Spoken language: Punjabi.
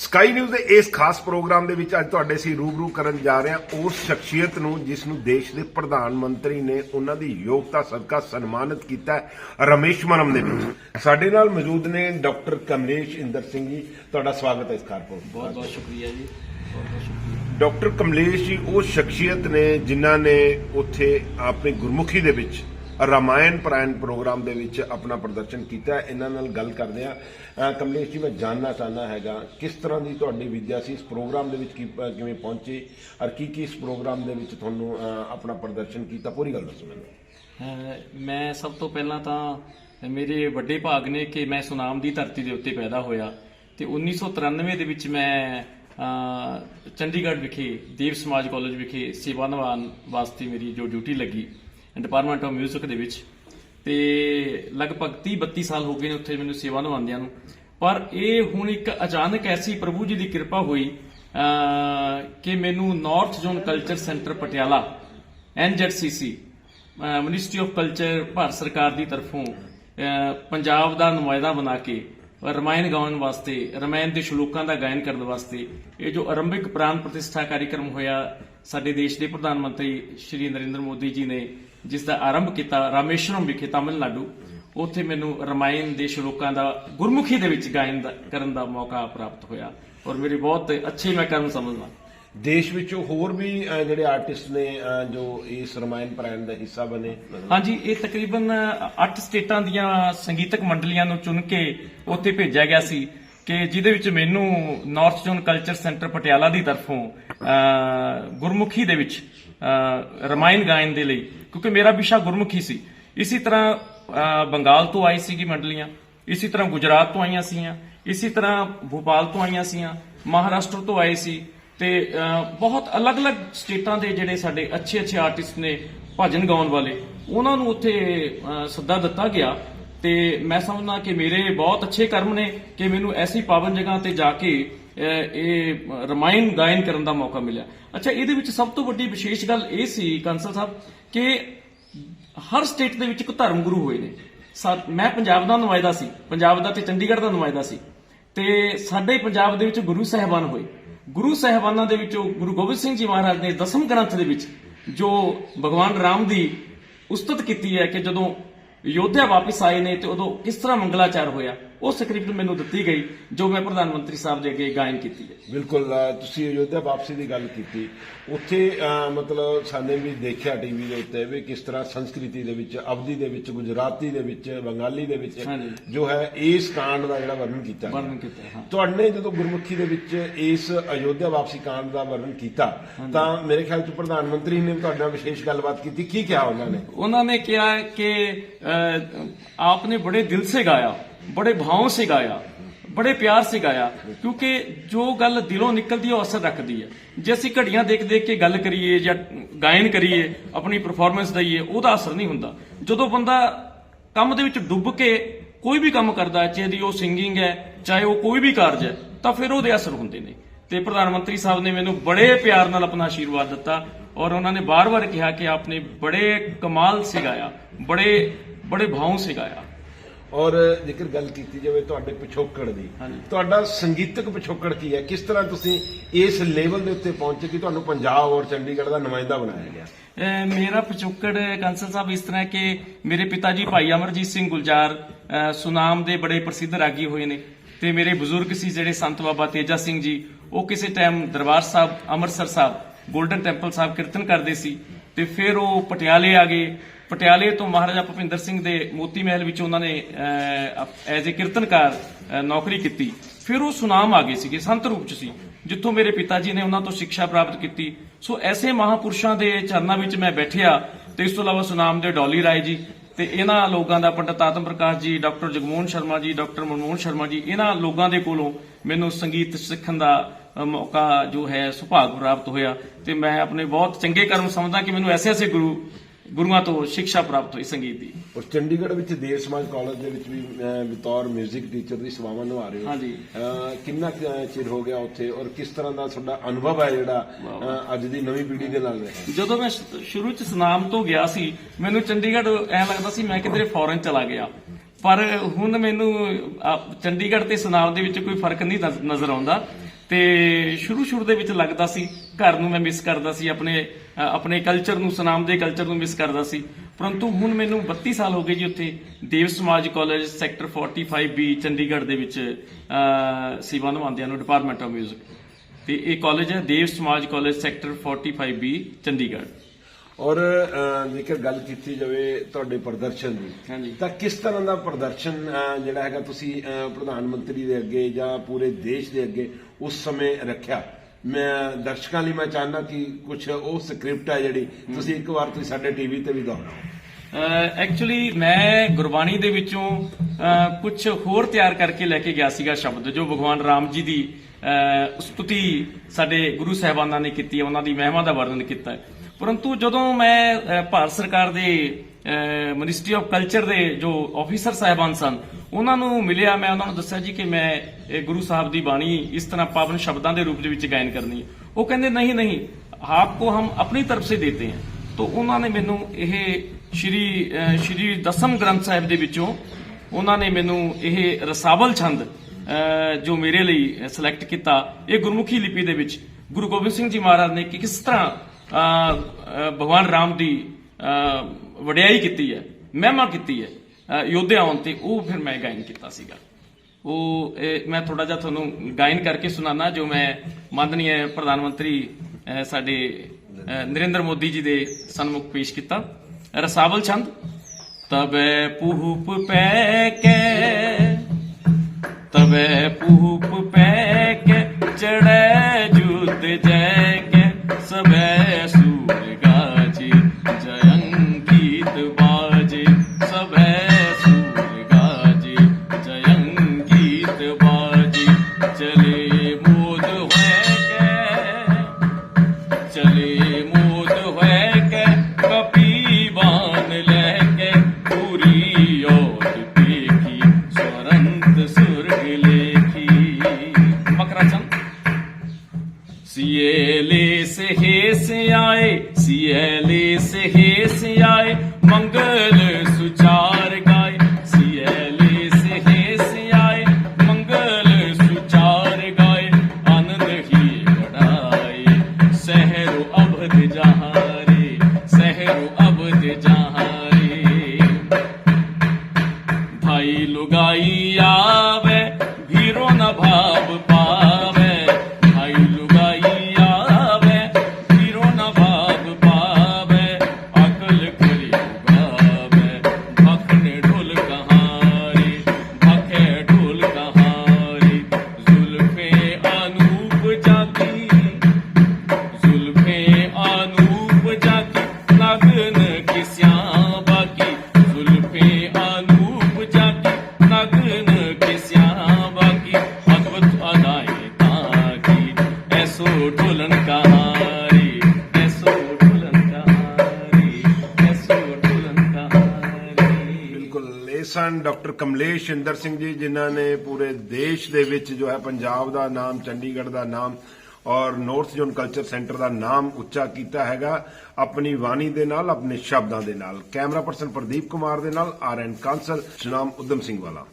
ਸਕਾਈ ਨਿਊਜ਼ ਦੇ ਇਸ ਖਾਸ ਪ੍ਰੋਗਰਾਮ ਦੇ ਵਿੱਚ ਅੱਜ ਤੁਹਾਡੇ ਸੀ ਰੂਬਰੂ ਕਰਨ ਜਾ ਰਹੇ ਹਾਂ ਉਸ ਸ਼ਖਸੀਅਤ ਨੂੰ ਜਿਸ ਨੂੰ ਦੇਸ਼ ਦੇ ਪ੍ਰਧਾਨ ਮੰਤਰੀ ਨੇ ਉਹਨਾਂ ਦੀ ਯੋਗਤਾ ਸਦਕਾ ਸਨਮਾਨਿਤ ਕੀਤਾ ਹੈ ਰਮੇਸ਼ ਮਨਮ ਦੇ ਵਿੱਚ ਸਾਡੇ ਨਾਲ ਮੌਜੂਦ ਨੇ ਡਾਕਟਰ ਕਮਲੇਸ਼ ਇੰਦਰ ਸਿੰਘ ਜੀ। ਤੁਹਾਡਾ ਸਵਾਗਤ ਹੈ ਇਸ ਪ੍ਰੋਗਰਾਮ ਬਹੁਤ ਬਹੁਤ ਸ਼ੁਕਰੀਆ ਜੀ। ਬਹੁਤ ਬਹੁਤ ਸ਼ੁਕਰੀਆ। ਡਾਕਟਰ ਕਮਲੇਸ਼ ਜੀ ਉਹ ਸ਼ਖਸੀਅਤ ਨੇ ਜਿਨ੍ਹਾਂ ਨੇ ਉੱਥੇ ਆਪਣੀ ਗੁਰਮੁਖੀ ਦੇ ਵਿੱਚ ਰਾਮਾਇਣ ਪ੍ਰਾਇਣ ਪ੍ਰੋਗਰਾਮ ਦੇ ਵਿੱਚ ਆਪਣਾ ਪ੍ਰਦਰਸ਼ਨ ਕੀਤਾ। ਇਹਨਾਂ ਨਾਲ ਗੱਲ ਕਰਦੇ ਆ ਕਮਲੇਸ਼ ਜੀ, ਮੈਂ ਜਾਨਣਾ ਚਾਹਨਾ ਹੈਗਾ, ਕਿਸ ਤਰ੍ਹਾਂ ਦੀ ਤੁਹਾਡੀ ਵਿਦਿਆ ਸੀ? ਇਸ ਪ੍ਰੋਗਰਾਮ ਦੇ ਵਿੱਚ ਕੀ ਕਿਵੇਂ ਪਹੁੰਚੇ? ਔਰ ਕੀ ਕੀ ਇਸ ਪ੍ਰੋਗਰਾਮ ਦੇ ਵਿੱਚ ਤੁਹਾਨੂੰ ਆਪਣਾ ਪ੍ਰਦਰਸ਼ਨ ਕੀਤਾ? ਪੂਰੀ ਗੱਲ ਦੱਸੋ ਮੈਨੂੰ। ਮੈਂ ਸਭ ਤੋਂ ਪਹਿਲਾਂ ਤਾਂ ਮੇਰੇ ਵੱਡੇ ਭਾਗ ਨੇ ਕਿ ਮੈਂ ਸੁਨਾਮ ਦੀ ਧਰਤੀ ਦੇ ਉੱਤੇ ਪੈਦਾ ਹੋਇਆ ਤੇ 1993 ਦੇ ਵਿੱਚ ਮੈਂ ਚੰਡੀਗੜ੍ਹ ਵਿਖੇ, ਦੇਵ ਸਮਾਜ ਕਾਲਜ ਵਿਖੇ ਸੇਵਾ ਨਿਭਾਉਣ ਵਾਸਤੇ ਮੇਰੀ ਜੋ ਡਿਊਟੀ ਲੱਗੀ। ਡਿਪਾਰਟਮੈਂਟ ਆਫ 뮤직 ਦੇ ਵਿੱਚ। ਤੇ ਲਗਭਗ 30 32 ਸਾਲ ਹੋ ਗਏ ਨੇ ਉੱਥੇ ਮੈਨੂੰ ਸੇਵਾ ਨਿਭਾਉਂਦਿਆਂ ਨੂੰ। ਪਰ ਇਹ ਹੁਣ ਇੱਕ ਅਚਾਨਕ ਐਸੀ ਪ੍ਰਭੂ ਜੀ ਦੀ ਕਿਰਪਾ ਹੋਈ ਕਿ ਮੈਨੂੰ north zone culture centre Patiala NZCC ministry of culture Bharat ਸਰਕਾਰ ਦੀ ਤਰਫੋਂ ਪੰਜਾਬ ਦਾ ਨੁਮਾਇੰਦਾ ਬਣਾ ਕੇ ਰਮਾਇਣ ਗਾਉਣ ਵਾਸਤੇ, ਰਮਾਇਣ ਦੇ ਸ਼ਲੋਕਾਂ ਦਾ ਗਾਇਨ ਕਰਨ ਵਾਸਤੇ, ਇਹ ਜੋ ਆਰੰਭਿਕ ਪ੍ਰਾਣ ਪ੍ਰਤਿਸ਼ਠਾ ਕਾਰਜਕ੍ਰਮ ਹੋਇਆ ਸਾਡੇ ਦੇਸ਼ ਦੇ ਪ੍ਰਧਾਨ ਮੰਤਰੀ ਸ਼੍ਰੀ ਨਰਿੰਦਰ ਮੋਦੀ ਜੀ ਨੇ, ਜਿਸ ਦਾ ਆਰੰਭ ਕੀਤਾ ਰਾਮੇਸ਼ਵਰਮ ਵਿਖੇ ਤਾਮਿਲਨਾਡੂ, ਉੱਥੇ ਮੈਨੂੰ ਰਮਾਇਣ ਦੇ ਸ਼ਲੋਕਾਂ ਦਾ ਗੁਰਮੁਖੀ ਦੇ ਵਿੱਚ ਗਾਇਨ ਦਾ- ਕਰਨ ਦਾ ਮੌਕਾ ਪ੍ਰਾਪਤ ਹੋਇਆ। ਔਰ ਮੇਰੇ ਬਹੁਤ ਅੱਛੇ ਮੈਂ ਕਰਮ ਸਮਝਦਾ। ਦੇਸ਼ ਵਿੱਚ ਹੋਰ ਵੀ ਜਿਹੜੇ ਆਰਟਿਸਟ ਨੇ ਜੋ ਇਸ ਰਮਾਇਣ ਪਰਾਇਣ ਦਾ ਹਿੱਸਾ ਬਣੇ। ਹਾਂਜੀ ਇਹ ਤਕਰੀਬਨ 8 ਸਟੇਟਾਂ ਦੀਆਂ ਸੰਗੀਤਕ ਮੰਡਲੀਆਂ ਨੂੰ ਚੁਣ ਕੇ ਉੱਥੇ ਭੇਜਿਆ ਗਿਆ ਸੀ ਕਿ ਜਿਹਦੇ ਵਿੱਚ ਮੈਨੂੰ north zone culture centre Patiala ਦੀ ਤਰਫੋਂ ਗੁਰਮੁਖੀ ਦੇ ਵਿੱਚ ਅਹ, ਰਮਾਇਣ ਗਾਇਨ ਦੇ ਲਈ ਕਿਉਂਕਿ ਮੇਰਾ ਵਿਸ਼ਾ ਗੁਰਮੁਖੀ ਸੀ। ਇਸੇ ਤਰ੍ਹਾਂ ਬੰਗਾਲ ਤੋਂ ਆਈ ਸੀਗੀ ਮੰਡਲੀਆਂ ਇਸੇ ਤਰ੍ਹਾਂ ਗੁਜਰਾਤ ਤੋਂ ਆਈਆਂ ਸੀਆਂ ਇਸੇ ਤਰ੍ਹਾਂ ਭੋਪਾਲ ਤੋਂ ਆਈਆਂ ਸੀਆਂ ਮਹਾਰਾਸ਼ਟਰ ਤੋਂ ਆਏ ਸੀ ਤੇ ਬਹੁਤ ਅਲੱਗ-ਅਲੱਗ ਸਟੇਟਾਂ ਦੇ ਜਿਹੜੇ ਸਾਡੇ ਅੱਛੇ-ਅੱਛੇ ਆਰਟਿਸਟ ਨੇ ਭਜਨ ਗਾਉਣ ਵਾਲੇ, ਉਹਨਾਂ ਨੂੰ ਉੱਥੇ ਸੱਦਾ ਦਿੱਤਾ ਗਿਆ। ਤੇ ਮੈਂ ਸਮਝਦਾ ਕਿ ਮੇਰੇ ਬਹੁਤ ਅੱਛੇ ਕਰਮ ਨੇ ਕਿ ਮੈਨੂੰ ਐਸੀ ਪਾਵਨ ਜਗ੍ਹਾ ਤੇ ਜਾ ਕੇ ਇਹ ਰਮਾਇਣ ਗਾਇਨ ਕਰਨ ਦਾ ਮੌਕਾ ਮਿਲਿਆ। ਅੱਛਾ, ਇਹਦੇ ਵਿੱਚ ਸਭ ਤੋਂ ਵੱਡੀ ਵਿਸ਼ੇਸ਼ ਗੱਲ ਇਹ ਸੀ, ਕੰਸਲ ਸਾਹਿਬ, ਕਿ ਹਰ ਸਟੇਟ ਦੇ ਵਿੱਚ ਇੱਕ ਧਰਮ ਗੁਰੂ ਹੋਏ ਨੇ। ਸਾ- ਮੈਂ ਪੰਜਾਬ ਦਾ ਨੁਮਾਇੰਦਾ ਸੀ, ਪੰਜਾਬ ਦਾ ਤੇ ਚੰਡੀਗੜ੍ਹ ਦਾ ਨੁਮਾਇੰਦਾ ਸੀ। ਤੇ ਸਾਡੇ ਪੰਜਾਬ ਦੇ ਵਿੱਚ ਗੁਰੂ ਸਾਹਿਬਾਨ ਹੋਏ। ਗੁਰੂ ਸਾਹਿਬਾਨਾਂ ਦੇ ਵਿੱਚੋਂ ਗੁਰੂ ਗੋਬਿੰਦ ਸਿੰਘ ਜੀ ਮਹਾਰਾਜ ਨੇ ਦਸਮ ਗ੍ਰੰਥ ਦੇ ਵਿੱਚ ਜੋ ਭਗਵਾਨ ਰਾਮ ਦੀ ਉਸਤਤ ਕੀਤੀ ਹੈ ਕਿ ਜਦੋਂ ਯੋਧਿਆ ਵਾਪਸ ਆਏ ਨੇ ਤੇ ਉਦੋਂ ਕਿਸ ਤਰ੍ਹਾਂ ਮੰਗਲਾਚਾਰ ਹੋਇਆ? ਉਹ ਸਕ੍ਰਿਪਟ ਮੈਨੂੰ ਦਿੱਤੀ ਗਈ ਜੋ ਮੈਂ ਪ੍ਰਧਾਨ ਮੰਤਰੀ ਸਾਹਿਬ ਦੇ ਅੱਗੇ ਗਾਇਨ ਕੀਤੀ ਹੈ। ਬਿਲਕੁਲ ਤੁਸੀਂ ਅਯੋਧਿਆ ਵਾਪਸੀ ਦੀ ਗੱਲ ਕੀਤੀ। ਉੱਥੇ ਮਤਲਬ ਸਾਨੇ ਵੀ ਦੇਖਿਆ ਟੀਵੀ ਦੇ ਉੱਤੇ ਵੀ ਕਿਸ ਤਰ੍ਹਾਂ ਸੰਸਕ੍ਰਿਤੀ ਦੇ ਵਿੱਚ ਅਵਧੀ ਦੇ ਵਿੱਚ ਗੁਜਰਾਤੀ ਦੇ ਵਿੱਚ ਬੰਗਾਲੀ ਦੇ ਵਿੱਚ ਜੋ ਹੈ ਇਸ ਕਾਂਡ ਦਾ ਜਿਹੜਾ ਵਰਣਨ ਕੀਤਾ ਵਰਣਨ ਕੀਤਾ ਤੁਹਾਡੇ ਜਦੋਂ ਗੁਰਮੁਖੀ ਦੇ ਵਿੱਚ ਇਸ ਅਯੋਧਿਆ ਵਾਪਸੀ ਕਾਂਡ ਦਾ ਵਰਣਨ ਕੀਤਾ ਤਾਂ ਮੇਰੇ ਖਿਆਲ ਚ ਪ੍ਰਧਾਨ ਮੰਤਰੀ ਨੇ ਤੁਹਾਡੇ ਨਾਲ ਵਿਸ਼ੇਸ਼ ਗੱਲਬਾਤ ਕੀਤੀ। ਕੀ ਕਿਹਾ ਉਹਨਾਂ ਨੇ? ਉਹਨਾਂ ਨੇ ਕਿਹਾ ਕਿ ਆਪਨੇ ਬੜੇ ਦਿਲ ਸੇ ਗਾਇਆ। ਬੜੇ ਭਾਵ ਸੇ ਗਾਇਆ, ਬੜੇ ਪਿਆਰ ਸੇ ਗਾਇਆ, ਕਿਉਂਕਿ ਜੋ ਗੱਲ ਦਿਲੋਂ ਨਿਕਲਦੀ ਹੈ ਉਹ ਅਸਰ ਰੱਖਦੀ ਹੈ। ਜੇ ਅਸੀਂ ਘੜੀਆਂ ਦੇਖ ਦੇਖ ਕੇ ਗੱਲ ਕਰੀਏ ਜਾਂ ਗਾਇਨ ਕਰੀਏ, ਆਪਣੀ ਪਰਫਾਰਮੈਂਸ ਦਈਏ, ਉਹਦਾ ਅਸਰ ਨਹੀਂ ਹੁੰਦਾ। ਜਦੋਂ ਬੰਦਾ ਕੰਮ ਦੇ ਵਿੱਚ ਡੁੱਬ ਕੇ ਕੋਈ ਵੀ ਕੰਮ ਕਰਦਾ ਹੈ, ਚਾਹੇ ਉਹ ਸਿੰਗਿੰਗ ਹੈ, ਚਾਹੇ ਉਹ ਕੋਈ ਵੀ ਕਾਰਜ ਹੈ, ਤਾਂ ਫਿਰ ਉਹਦੇ ਅਸਰ ਹੁੰਦੇ ਨੇ। ਤੇ ਪ੍ਰਧਾਨ ਮੰਤਰੀ ਸਾਹਿਬ ਨੇ ਮੈਨੂੰ ਬੜੇ ਪਿਆਰ ਨਾਲ ਆਪਣਾ ਆਸ਼ੀਰਵਾਦ ਦਿੱਤਾ ਔਰ ਉਹਨਾਂ ਨੇ ਬਾਰ-ਬਾਰ ਕਿਹਾ ਕਿ ਆਪਨੇ ਬੜੇ ਕਮਾਲ ਸਿਗਾਇਆ ਬੜੇ ਬੜੇ ਭਾਵ ਸਿਗਾਇਆ ਔਰ ਜੇਕਰ ਗੱਲ ਕੀਤੀ ਜਾਵੇ ਤੁਹਾਡੇ ਪਿਛੋਕੜ ਦੀ। ਤੁਹਾਡਾ ਸੰਗੀਤਕ ਪਿਛੋਕੜ ਕੀ ਹੈ? ਕਿਸ ਤਰ੍ਹਾਂ ਤੁਸੀਂ ਇਸ ਲੈਵਲ ਦੇ ਉੱਤੇ ਪਹੁੰਚੇ ਕਿ ਤੁਹਾਨੂੰ ਪੰਜਾਬ ਔਰ ਚੰਡੀਗੜ੍ਹ ਦਾ ਨੁਮਾਇੰਦਾ ਬਣਾਇਆ ਗਿਆ? ਮੇਰਾ ਪਿਛੋਕੜ ਕੰਸਲ ਸਾਹਿਬ ਇਸ ਤਰ੍ਹਾਂ ਕਿ ਮੇਰੇ ਪਿਤਾ ਜੀ ਭਾਈ ਅਮਰਜੀਤ ਸਿੰਘ ਗੁਲਜ਼ਾਰ ਸੁਨਾਮ ਦੇ ਬੜੇ ਪ੍ਰਸਿੱਧ ਰਾਗੀ ਹੋਏ ਨੇ ਤੇ ਮੇਰੇ ਬਜ਼ੁਰਗ ਸੀ ਜਿਹੜੇ ਸੰਤ ਬਾਬਾ ਤੇਜਾ ਸਿੰਘ ਜੀ ਉਹ ਕਿਸੇ time Darbar Sahib Amritsar Sahib golden temple Sahib ਕੀਰਤਨ ਕਰਦੇ ਸੀ। ਤੇ ਫਿਰ ਉਹ ਪਟਿਆਲੇ ਆ ਗਏ। ਪਟਿਆਲੇ ਤੋਂ ਮਹਾਰਾਜਾ ਭੁਪਿੰਦਰ ਸਿੰਘ ਦੇ ਮੋਤੀ ਮਹਿਲ ਵਿੱਚ ਉਹਨਾਂ ਨੇ ਐਜ਼ ਅ ਕੀਰਤਨਕਾਰ ਨੌਕਰੀ ਕੀਤੀ। ਫਿਰ ਉਹ ਸੁਨਾਮ ਆ ਗਏ ਸੀਗੇ, ਸੰਤ ਰੂਪ ਚ ਸੀ, ਜਿੱਥੋਂ ਮੇਰੇ ਪਿਤਾ ਜੀ ਨੇ ਉਹਨਾਂ ਤੋਂ ਸਿੱਖਿਆ ਪ੍ਰਾਪਤ ਕੀਤੀ। ਸੋ ਐਸੇ ਮਹਾਪੁਰਸ਼ਾਂ ਦੇ ਚਰਨਾਂ ਵਿੱਚ ਮੈਂ ਬੈਠਿਆ ਤੇ ਇਸ ਤੋਂ ਇਲਾਵਾ ਸੁਨਾਮ ਦੇ ਡੋਲੀ ਰਾਏ ਜੀ ਤੇ ਇਹਨਾਂ ਲੋਕਾਂ ਦਾ ਪੰਡਤ ਆਤਮ ਪ੍ਰਕਾਸ਼ ਜੀ, ਡਾਕਟਰ ਜਗਮੋਹਨ ਸ਼ਰਮਾ ਜੀ, ਡਾਕਟਰ ਮਨਮੋਹਨ ਸ਼ਰਮਾ ਜੀ, ਇਹਨਾਂ ਲੋਕਾਂ ਦੇ ਕੋਲੋਂ ਮੈਨੂੰ ਸੰਗੀਤ ਸਿੱਖਣ ਦਾ ਮੌਕਾ ਜੋ ਹੈ ਸੁਭਾਗ ਪ੍ਰਾਪਤ ਹੋਇਆ ਤੇ ਮੈਂ ਆਪਣੇ ਬਹੁਤ ਚੰਗੇ ਕਰਮ ਸਮਝਦਾ ਕਿ ਮੈਨੂੰ ਐਸੇ ਐਸੇ ਗੁਰੂ ਗੁਰੂਆਂ ਤੋਂ ਸਿੱਖਿਆ ਪ੍ਰਾਪਤ ਹੋਈ ਸੰਗੀਤ ਦੀ। ਔਰ ਚੰਡੀਗੜ੍ਹ ਵਿੱਚ ਦੇਵ ਸਮਾਜ ਕਾਲਜ ਦੇ ਵਿੱਚ ਵੀ ਬਤੌਰ 뮤직 ਟੀਚਰ ਦੀ ਸੇਵਾਵਾਂ ਨਿਭਾ ਰਹੇ ਹੋ। ਹਾਂਜੀ। ਕਿੰਨਾ ਚਿਰ ਹੋ ਗਿਆ ਉੱਥੇ ਔਰ ਕਿਸ ਤਰ੍ਹਾਂ ਦਾ ਤੁਹਾਡਾ ਅਨੁਭਵ ਹੈ ਜਿਹੜਾ ਅੱਜ ਦੀ ਨਵੀਂ ਪੀੜ੍ਹੀ ਦੇ ਨਾਲ ਰਿਹਾ? ਜਦੋਂ ਮੈਂ ਸ਼ੁਰੂ ਚ ਸੁਨਾਮ ਤੋਂ ਗਿਆ ਸੀ ਮੈਨੂੰ ਚੰਡੀਗੜ੍ਹ ਐ ਲੱਗਦਾ ਸੀ ਮੈਂ ਕਿਧਰੇ ਫੋਰਨ ਚਲਾ ਗਿਆ। ਪਰ ਹੁਣ ਮੈਨੂੰ ਚੰਡੀਗੜ੍ਹ ਤੇ ਸੁਨਾਮ ਦੇ ਵਿੱਚ ਕੋਈ ਫ਼ਰਕ ਨਹੀਂ ਨਜ਼- ਨਜ਼ਰ ਆਉਂਦਾ। ਤੇ ਸ਼ੁਰੂ ਸ਼ੁਰੂ ਦੇ ਵਿੱਚ ਲੱਗਦਾ ਸੀ ਘਰ ਨੂੰ ਮੈਂ ਮਿਸ ਕਰਦਾ ਸੀ ਆਪਣੇ ਆਪਣੇ ਕਲਚਰ ਨੂੰ ਸੁਨਾਮ ਦੇ ਕਲਚਰ ਨੂੰ ਮਿਸ ਕਰਦਾ ਸੀ। ਪਰੰਤੂ ਹੁਣ ਮੈਨੂੰ 32 ਸਾਲ ਹੋ ਗਏ ਜੀ ਉੱਥੇ ਦੇਵ ਸਮਾਜ ਕਾਲਜ ਸੈਕਟਰ 45B ਚੰਡੀਗੜ੍ਹ ਦੇ ਵਿੱਚ ਅ, ਸੇਵਾ ਨਿਭਾਉਂਦਿਆਂ ਨੂੰ ਡਿਪਾਰਟਮੈਂਟ ਆਫ 뮤직 ਤੇ ਇਹ ਕਾਲਜ ਹੈ ਦੇਵ ਸਮਾਜ ਕਾਲਜ ਸੈਕਟਰ 45B ਚੰਡੀਗੜ੍ਹ। ਔਰ ਜੇਕਰ ਗੱਲ ਕੀਤੀ ਜਾਵੇ ਤੁਹਾਡੇ ਪ੍ਰਦਰਸ਼ਨ ਦੀ। ਤਾਂ ਕਿਸ ਤਰ੍ਹਾਂ ਦਾ ਪ੍ਰਦਰਸ਼ਨ ਜਿਹੜਾ ਹੈਗਾ ਤੁਸੀਂ ਪ੍ਰਧਾਨ ਮੰਤਰੀ ਦੇ ਅੱਗੇ ਜਾਂ ਪੂਰੇ ਦੇਸ਼ ਦੇ ਅੱਗੇ ਉਸ ਸਮੇਂ ਰੱਖਿਆ? ਮੈਂ ਦਰਸ਼ਕਾਂ ਲਈ ਮੈਂ ਚਾਹੁੰਦਾ ਕਿ ਕੁਝ ਉਹ ਸਕ੍ਰਿਪਟ ਹੈ ਜਿਹੜੀ ਤੁਸੀਂ ਇੱਕ ਵਾਰ ਤੁਸੀਂ ਸਾਡੇ ਟੀਵੀ ਤੇ ਵੀ ਦੁਹਰਾਓ ਐਕਚੁਅਲੀ ਮੈਂ ਗੁਰਬਾਣੀ ਦੇ ਵਿੱਚੋਂ ਕੁਝ ਹੋਰ ਤਿਆਰ ਕਰਕੇ ਲੈ ਕੇ ਗਿਆ ਸੀਗਾ ਸ਼ਬਦ ਜੋ ਭਗਵਾਨ ਰਾਮ ਜੀ ਦੀ ਸਤੁਤੀ ਸਾਡੇ ਗੁਰੂ ਸਾਹਿਬਾਨਾਂ ਨੇ ਕੀਤੀ ਹੈ ਉਹਨਾਂ ਦੀ ਮਹਿਮਾ ਦਾ ਵਰਣਨ ਕੀਤਾ ਹੈ। ਪਰੰਤੂ ਜਦੋਂ ਮੈਂ ਭਾਰਤ ਸਰਕਾਰ ਦੇ ਮਿਨਿਸਟਰੀ ਆਫ ਕਲਚਰ ਦੇ ਜੋ ਆਫੀਸਰ ਸਾਹਿਬਾਨ ਸਨ, ਉਹਨਾਂ ਨੂੰ ਮਿਲਿਆ, ਮੈਂ ਉਹਨਾਂ ਨੂੰ ਦੱਸਿਆ ਜੀ ਕਿ ਮੈਂ ਇਹ ਗੁਰੂ ਸਾਹਿਬ ਦੀ ਬਾਣੀ ਇਸ ਤਰ੍ਹਾਂ ਪਾਵਨ ਸ਼ਬਦਾਂ ਦੇ ਰੂਪ ਦੇ ਵਿੱਚ ਗਾਇਨ ਕਰਨੀ ਹੈ। ਉਹ ਕਹਿੰਦੇ, ਨਹੀਂ ਨਹੀਂ, ਆਪਕੋ ਹਮ ਆਪਣੀ ਤਰਫ ਸੇ ਦੇਤੇ हैं ਤੋ ਉਹਨਾਂ ਨੇ ਮੈਨੂੰ ਇਹ ਸ਼੍ਰੀ ਸ਼੍ਰੀ ਦਸਮ ਗ੍ਰੰਥ ਸਾਹਿਬ ਦੇ ਵਿੱਚੋਂ ਉਹਨਾਂ ਨੇ ਮੈਨੂੰ ਇਹ ਰਸਾਵਲ ਛੰਦ ਜੋ ਮੇਰੇ ਲਈ ਸਿਲੈਕਟ ਕੀਤਾ, ਇਹ ਗੁਰਮੁਖੀ ਲਿਪੀ ਦੇ ਵਿੱਚ ਗੁਰੂ ਗੋਬਿੰਦ ਸਿੰਘ ਜੀ ਮਹਾਰਾਜ ਨੇ ਕਿ ਕਿਸ ਤਰ੍ਹਾਂ ਭਗਵਾਨ ਰਾਮ ਦੀ ਵਡਿਆਈ ਕੀਤੀ ਹੈ, ਮਹਿਮਾ ਕੀਤੀ ਹੈ ਯੋਧਿਆ ਆਉਣ ਤੇ ਉਹ ਫਿਰ ਮੈਂ ਗਾਇਨ ਕੀਤਾ ਸੀਗਾ। ਉਹ ਮੈਂ ਥੋੜਾ ਜਿਹਾ ਤੁਹਾਨੂੰ ਗਾਇਨ ਕਰਕੇ ਸੁਣਾਣਾ ਜੋ ਮੈਂ ਮਾਨਨੀय ਪ੍ਰਧਾਨ ਮੰਤਰੀ ਸਾਡੇ ਨਰਿੰਦਰ ਮੋਦੀ ਜੀ ਦੇ ਸਨਮੁਖ ਪੇਸ਼ ਕੀਤਾ। ਰਸਾਵਲ ਛੰਦ, ਤਬੈ ਪੂਪ ਪੈ ਕੇ ਤਬੈ ਪੂਪ ਪੈ ਕੇ ਚੜੈ ਜੁਤ ਜੈ ਕੇ ਸਭੈ ਸਿਐਲੇ ਸਹੇ ਸਿਆਏ ਮੰਗਲ ਸੁਚਾਰ ਗਾਏ ਸਿਐਲੇ ਸਹੇ ਸਿਆਏ ਮੰਗਲ ਸੁਚਾਰ ਗਾਏ ਆਨੰਦ ਹੀ ਵਡਾਏ ਸਹਿਰੂ ਅਬਦ ਜਹਾਰੇ ਸਹਿਰੂ ਅਬਦ ਜਹਾਰੇ ਭਾਈ ਲੁਗਾਈਆ ਡਾਕਟਰ ਕਮਲੇਸ਼ ਇੰਦਰ ਸਿੰਘ ਜੀ, ਜਿਨ੍ਹਾਂ ਨੇ ਪੂਰੇ ਦੇਸ਼ ਦੇ ਵਿੱਚ ਜੋ ਹੈ ਪੰਜਾਬ ਦਾ ਨਾਮ, ਚੰਡੀਗੜ੍ਹ ਦਾ ਨਾਮ ਔਰ ਨਾਰਥ ਜ਼ੋਨ ਕਲਚਰ ਸੈਂਟਰ ਦਾ ਨਾਮ ਉੱਚਾ ਕੀਤਾ ਹੈਗਾ। ਆਪਣੀ ਬਾਣੀ ਦੇ ਨਾਲ, ਆਪਣੇ ਸ਼ਬਦਾਂ ਦੇ ਨਾਲ। ਕੈਮਰਾ ਪਰਸਨ ਪ੍ਰਦੀਪ ਕੁਮਾਰ ਦੇ ਨਾਲ, ਆਰ ਐਨ ਕਾਂਸਲ ਸੁਨਾਮ ਉਦਮ ਸਿੰਘ ਵਾਲਾ।